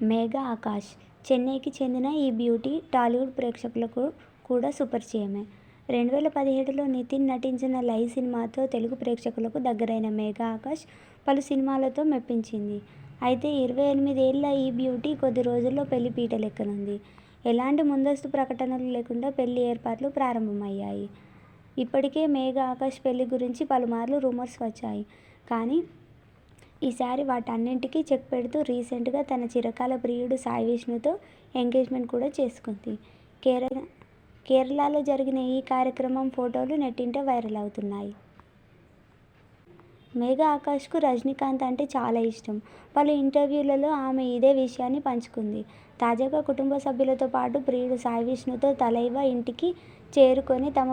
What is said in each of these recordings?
మేఘా ఆకాష్ చెన్నైకి చెందిన ఈ బ్యూటీ టాలీవుడ్ ప్రేక్షకులకు కూడా సుపరిచయమే రెండు వేల పదిహేడులో నితిన్ నటించిన 'లై' సినిమాతో తెలుగు ప్రేక్షకులకు దగ్గరైన మేఘా ఆకాష్ పలు సినిమాలతో మెప్పించింది. అయితే ఇరవై ఎనిమిది ఏళ్ళ ఈ బ్యూటీ కొద్ది రోజుల్లో పెళ్ళి పీటలెక్కనుంది. ఎలాంటి ముందస్తు ప్రకటనలు లేకుండా పెళ్ళి ఏర్పాట్లు ప్రారంభమయ్యాయి. ఇప్పటికే మేఘా ఆకాష్ పెళ్ళి గురించి పలుమార్లు రూమర్స్ వచ్చాయి. కానీ ఈసారి వాటన్నింటికీ చెక్ పెడుతూ రీసెంట్గా తన చిరకాల ప్రియుడు సాయి విష్ణుతో ఎంగేజ్మెంట్ కూడా చేసుకుంది. కేరళ కేరళలో జరిగిన ఈ కార్యక్రమం ఫోటోలు నెట్టింట వైరల్ అవుతున్నాయి. మేఘా ఆకాష్కు రజనీకాంత్ అంటే చాలా ఇష్టం. పలు ఇంటర్వ్యూలలో ఆమె ఇదే విషయాన్ని పంచుకుంది. తాజాగా కుటుంబ సభ్యులతో పాటు ప్రియుడు సాయి విష్ణుతో తలైవా ఇంటికి చేరుకొని తమ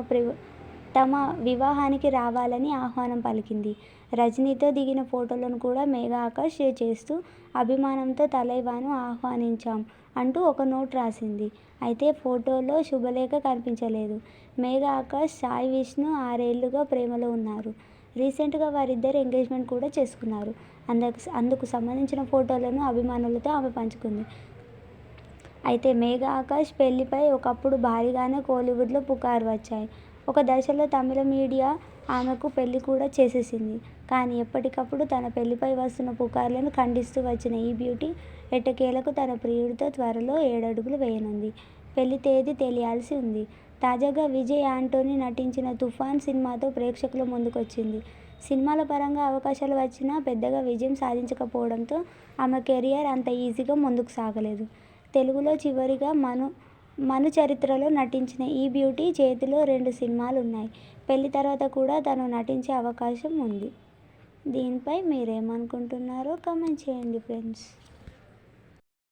తమ వివాహానికి రావాలని ఆహ్వానం పలికింది. రజనీతో దిగిన ఫోటోలను కూడా మేఘా ఆకాష్ షేర్ చేస్తూ అభిమానంతో తలైవాను ఆహ్వానించాం అంటూ ఒక నోట్ రాసింది. అయితే ఫోటోలో శుభలేఖ కనిపించలేదు. మేఘా ఆకాష్, సాయి విష్ణు ఆరేళ్ళుగా ప్రేమలో ఉన్నారు. రీసెంట్గా వారిద్దరు ఎంగేజ్మెంట్ కూడా చేసుకున్నారు. అందుకు అందుకు సంబంధించిన ఫోటోలను అభిమానులతో ఆమె పంచుకుంది. అయితే మేఘా ఆకాష్ పెళ్ళిపై ఒకప్పుడు భారీగానే కోలీవుడ్లో పుకారు వచ్చాయి. ఒక దశలో తమిళ మీడియా ఆమెకు పెళ్ళి కూడా చేసేసింది. కానీ ఎప్పటికప్పుడు తన పెళ్ళిపై వస్తున్న పుకార్లను ఖండిస్తూ వచ్చిన ఈ బ్యూటీ ఎట్టకేలకు తన ప్రియుడితో త్వరలో ఏడడుగులు వేయనుంది. పెళ్ళి తేదీ తెలియాల్సి ఉంది. తాజాగా విజయ్ ఆంటోనీ నటించిన 'తుఫాన్' సినిమాతో ప్రేక్షకుల ముందుకొచ్చింది. సినిమాల పరంగా అవకాశాలు వచ్చినా పెద్దగా విజయం సాధించకపోవడంతో ఆమె కెరియర్ అంత ఈజీగా ముందుకు సాగలేదు. తెలుగులో చివరిగా మను చరిత్రలో నటించిన ఈ బ్యూటీ చేతిలో రెండు సినిమాలు ఉన్నాయి పెళ్ళి తర్వాత కూడా తను నటించే అవకాశం ఉంది. దీనిపై మీరేమనుకుంటున్నారో కామెంట్ చేయండి ఫ్రెండ్స్.